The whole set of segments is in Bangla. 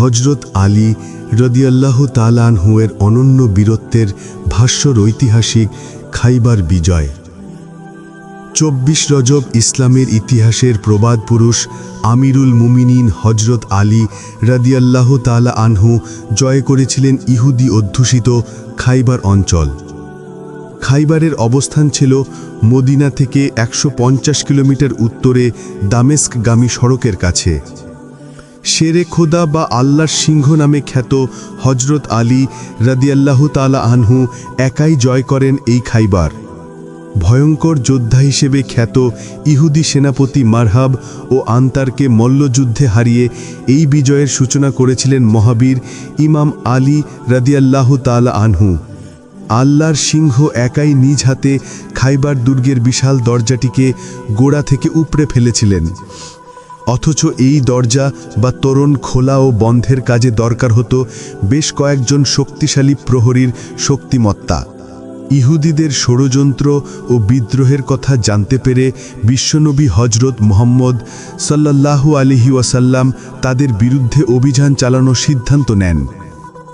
হজরত আলী রদিয়াল্লাহ তালানহুয়ের অনন্য বীরত্বের ভাষ্যর ঐতিহাসিক খাইবার বিজয়। চব্বিশ রজব ইসলামের ইতিহাসের প্রবাদ পুরুষ আমিরুল মুমিনিন হজরত আলী রাদিয়াল্লাহ তালা আনহু জয় করেছিলেন ইহুদি অধ্যুষিত খাইবার অঞ্চল। খাইবারের অবস্থান ছিল মদিনা থেকে একশো পঞ্চাশ কিলোমিটার উত্তরে দামেস্কগামী সড়কের কাছে। শেরে খোদা বা আল্লাহর সিংহ নামে খ্যাত হজরত আলী রাদিয়াল্লাহু তালা আনহু একাই জয় করেন এই খাইবার। ভয়ঙ্কর যোদ্ধা হিসেবে খ্যাত ইহুদি সেনাপতি মারহাব ও আন্তারকে মল্লযুদ্ধে হারিয়ে এই বিজয়ের সূচনা করেছিলেন মহাবীর ইমাম আলী রাদিয়াল্লাহ তালা আনহু। আল্লাহর সিংহ একাই নিজ হাতে খাইবার দুর্গের বিশাল দরজাটিকে গোড়া থেকে উপড়ে ফেলেছিলেন। অথচ এই দরজা বা তোরণ খোলা ও বন্ধের কাজে দরকার হতো বেশ কয়েকজন শক্তিশালী প্রহরীর শক্তিমত্তা। ইহুদিদের ষড়যন্ত্র ও বিদ্রোহের কথা জানতে পেরে বিশ্বনবী হজরত মোহাম্মদ সাল্লাল্লাহু আলিহি ওয়াসাল্লাম তাদের বিরুদ্ধে অভিযান চালানোর সিদ্ধান্ত নেন।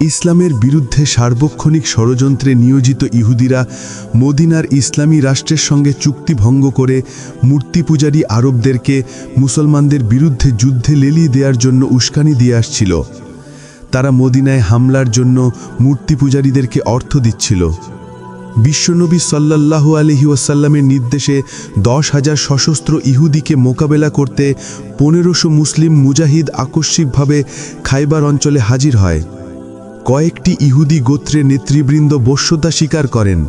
ইসলামের বিরুদ্ধে সার্বক্ষণিক ষড়যন্ত্রে নিয়োজিত ইহুদিরা মদিনার ইসলামী রাষ্ট্রের সঙ্গে চুক্তি ভঙ্গ করে মূর্তি পূজারী আরবদেরকে মুসলমানদের বিরুদ্ধে যুদ্ধে লেলিয়ে দেওয়ার জন্য উস্কানি দিয়ে আসছিল। তারা মদিনায় হামলার জন্য মূর্তি পূজারীদেরকে অর্থ দিচ্ছিল। বিশ্বনবী সাল্লাল্লাহু আলহি ওয়াসাল্লামের নির্দেশে দশ হাজার সশস্ত্র ইহুদিকে মোকাবেলা করতে পনেরোশো মুসলিম মুজাহিদ আকস্মিকভাবে খাইবার অঞ্চলে হাজির হয়। কয়েকটি ইহুদি গোত্রের নেতৃবৃন্দ বশ্যতা স্বীকার করেন।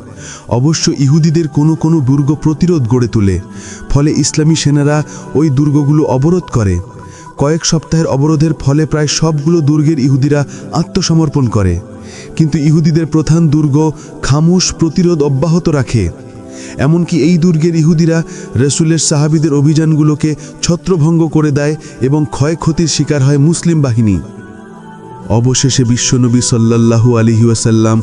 অবশ্য ইহুদিদের কোনো কোনো দুর্গ প্রতিরোধ গড়ে তোলে, ফলে ইসলামী সেনারা ওই দুর্গগুলো অবরোধ করে। কয়েক সপ্তাহের অবরোধের ফলে প্রায় সবগুলো দুর্গের ইহুদিরা আত্মসমর্পণ করে। কিন্তু ইহুদিদের প্রধান দুর্গ খামুশ প্রতিরোধ অব্যাহত রাখে। এমনকি এই দুর্গের ইহুদিরা রসুলের সাহাবিদের অভিযানগুলোকে ছত্রভঙ্গ করে দেয় এবং ক্ষয়ক্ষতির শিকার হয় মুসলিম বাহিনী। অবশেষে বিশ্বনবী সাল্লাল্লাহু আলিহি ওয়াসাল্লাম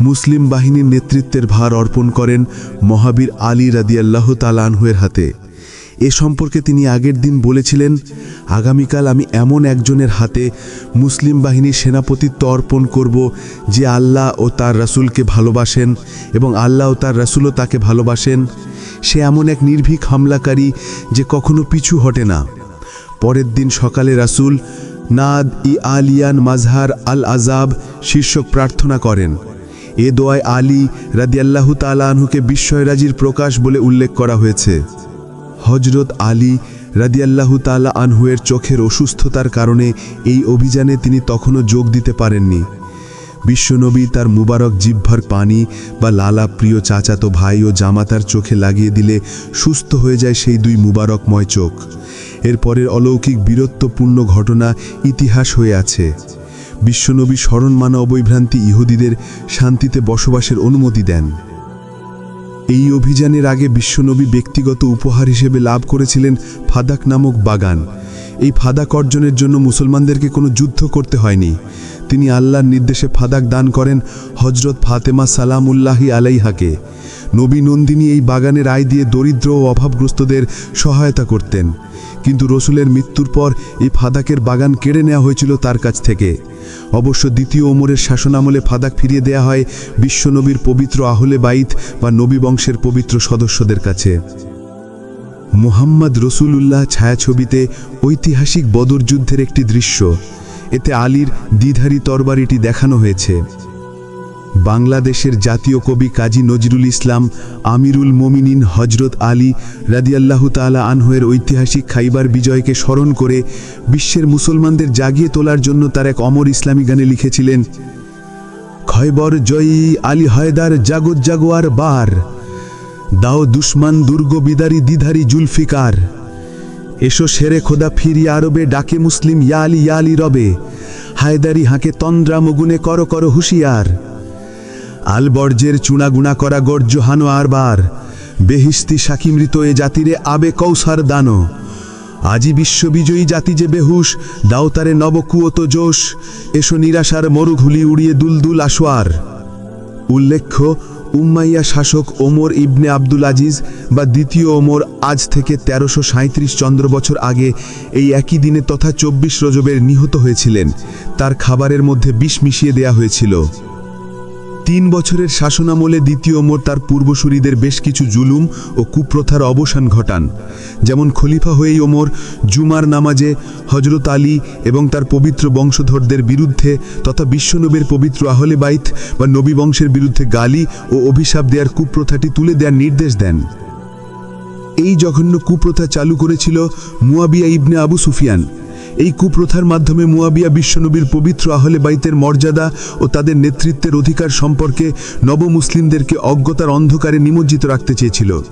মুসলিম বাহিনীর নেতৃত্বের ভার অর্পণ করেন মহাবীর আলী রাদিয়াল্লাহ তালানহুয়ের হাতে। এ সম্পর্কে তিনি আগের দিন বলেছিলেন, আগামীকাল আমি এমন একজনের হাতে মুসলিম বাহিনীর সেনাপতিত্ব অর্পণ করব যে আল্লাহ ও তার রাসূলকে ভালোবাসেন এবং আল্লাহ ও তার রাসূলও তাকে ভালোবাসেন। সে এমন এক নির্ভীক হামলাকারী যে কখনো পিছু হটে না। পরের দিন সকালে রাসূল নাদ ই আলিয়ান মাজহার আল আজাব শীর্ষক প্রার্থনা করেন। এ দোয়ায় আলী রাদিয়াল্লাহু তালাহুকে বিস্ময়রাজির প্রকাশ বলে উল্লেখ করা হয়েছে। হজরত আলী রাদিয়াল্লাহু তালা আনহুয়ের চোখের অসুস্থতার কারণে এই অভিযানে তিনি তখনও যোগ দিতে পারেননি। বিশ্বনবী তার মুবারক জিহ্বার পানি বা লালা প্রিয় চাচাতো ভাই ও জামাতার চোখে লাগিয়ে দিলে সুস্থ হয়ে যায় সেই দুই মুবারকময় চোখ। এরপরের অলৌকিক বীরত্বপূর্ণ ঘটনা ইতিহাস হয়ে আছে। বিশ্বনবী স্মরণ মানা অবৈভ্রান্তি ইহুদিদের শান্তিতে বসবাসের অনুমতি দেন। এই অভিযানের আগে বিশ্বনবী ব্যক্তিগত উপহার হিসেবে লাভ করেছিলেন ফাদাক নামক বাগান। এই ফাদাক অর্জনের জন্য মুসলমানদেরকে কোনো যুদ্ধ করতে হয়নি। তিনি আল্লাহর নির্দেশে ফাদাক দান করেন হজরত ফাতেমা সালামুল্লাহি আলাইহাকে। নবী নন্দিনী এই বাগানের আয় দিয়ে দরিদ্র ও অভাবগ্রস্তদের সহায়তা করতেন। কিন্তু রসুলের মৃত্যুর পর এই ফাদাকের বাগান কেড়ে নেওয়া হয়েছিল তার কাছ থেকে। অবশ্য দ্বিতীয় ওমরের শাসনামলে ফাদাক ফিরিয়ে দেয়া হয় বিশ্বনবীর পবিত্র আহলে বাইত বা নবী বংশের পবিত্র সদস্যদের কাছে। মুহাম্মদ রসুলুল্লাহ ছায়াছবিতে ঐতিহাসিক বদর যুদ্ধের একটি দৃশ্য। এতে আলীর দ্বিধারী তরবারিটি দেখানো হয়েছে। বাংলাদেশের জাতীয় কবি কাজী নজরুল ইসলাম আমিরুল মোমিনিন হজরত আলী রাদিয়াল্লাহু তালা আনহুয়ের ঐতিহাসিক খাইবার বিজয়কে স্মরণ করে বিশ্বের মুসলমানদের জাগিয়ে তোলার জন্য তার এক অমর ইসলামী গানে লিখেছিলেন, খয়বর জয়ী আলী হয়দার জাগত জাগোয়ার বার, দাও দুশ্মান দুর্গ বিদারি দ্বিধারী জুলফিকার, এসো সেরে খোদা ফিরি আরবে ডাকে মুসলিম ইয়ালি ইয়ালি রবে, হায়দারি হাঁকে তন্দ্রা মগুনে কর কর হুঁশিয়ার। আলবর্জের চুনাগুনা করা গর্জ হানো আরবার বেহিস্তি সাকিমৃত এ জাতিরে আবে কৌসার দানো। আজি বিশ্ববিজয়ী জাতি যে বেহুশ, দাও তারে নবকুয়ত জোশ। এসো নিরাশার মরুধুলি উড়িয়ে দুলদুল আসোয়ার উল্লেখ্য, উম্মাইয়া শাসক ওমর ইবনে আব্দুল আজিজ বা দ্বিতীয় ওমর আজ থেকে তেরোশো সাঁত্রিশ চন্দ্র বছর আগে এই একই দিনে তথা চব্বিশ রজবের নিহত হয়েছিলেন। তার খাবারের মধ্যে বিষ মিশিয়ে দেয়া হয়েছিল। তিন বছরের শাসনামলে দ্বিতীয় ওমর তার পূর্বসূরিদের বেশ কিছু জুলুম ও কুপ্রথার অবসান ঘটান। যেমন খলিফা হয়েই ওমর জুমার নামাজে হজরত আলী এবং তার পবিত্র বংশধরদের বিরুদ্ধে তথা বিশ্বনবীর পবিত্র আহলে বাইত বা নবী বংশের বিরুদ্ধে গালি ও অভিশাপ দেওয়ার কুপ্রথাটি তুলে দেওয়ার নির্দেশ দেন। এই জঘন্য কুপ্রথা চালু করেছিল মুয়াবিয়া ইবনে আবু সুফিয়ান। এই কুপ্রথার মাধ্যমে মুয়াবিয়া বিশ্বনবীর পবিত্র আহলে বাইতের মর্যাদা ও তাদের নেতৃত্বের অধিকার সম্পর্কে নবমুসলিমদেরকে অজ্ঞতার অন্ধকারে নিমজ্জিত রাখতে চেয়েছিল।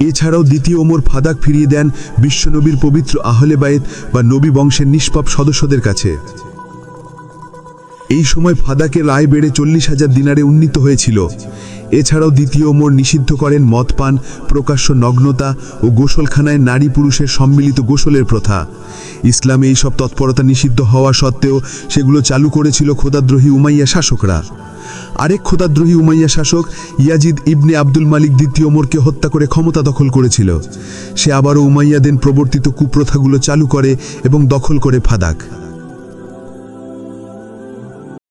এছাড়াও দ্বিতীয় ওমর ফাদাক ফিরিয়ে দেন বিশ্বনবীর পবিত্র আহলে বাইত বা নবী বংশের নিষ্পাপ সদস্যদের কাছে। এই সময় ফাদাকে রায় বেড়ে চল্লিশ হাজার দিনারে উন্নীত হয়েছিল। এছাড়াও দ্বিতীয় ওমর নিষিদ্ধ করেন মদ পান, প্রকাশ্য নগ্নতা ও গোসলখানায় নারী পুরুষের সম্মিলিত গোসলের প্রথা। ইসলামে এইসব তৎপরতা নিষিদ্ধ হওয়া সত্ত্বেও সেগুলো চালু করেছিল খোদাদ্রোহী উমাইয়া শাসকরা। আরেক খোদাদ্রোহী উমাইয়া শাসক ইয়াজিদ ইবনে আব্দুল মালিক দ্বিতীয় ওমরকে হত্যা করে ক্ষমতা দখল করেছিল। সে আবারও উমাইয়াদের প্রবর্তিত কুপ্রথাগুলো চালু করে এবং দখল করে ফাদাক।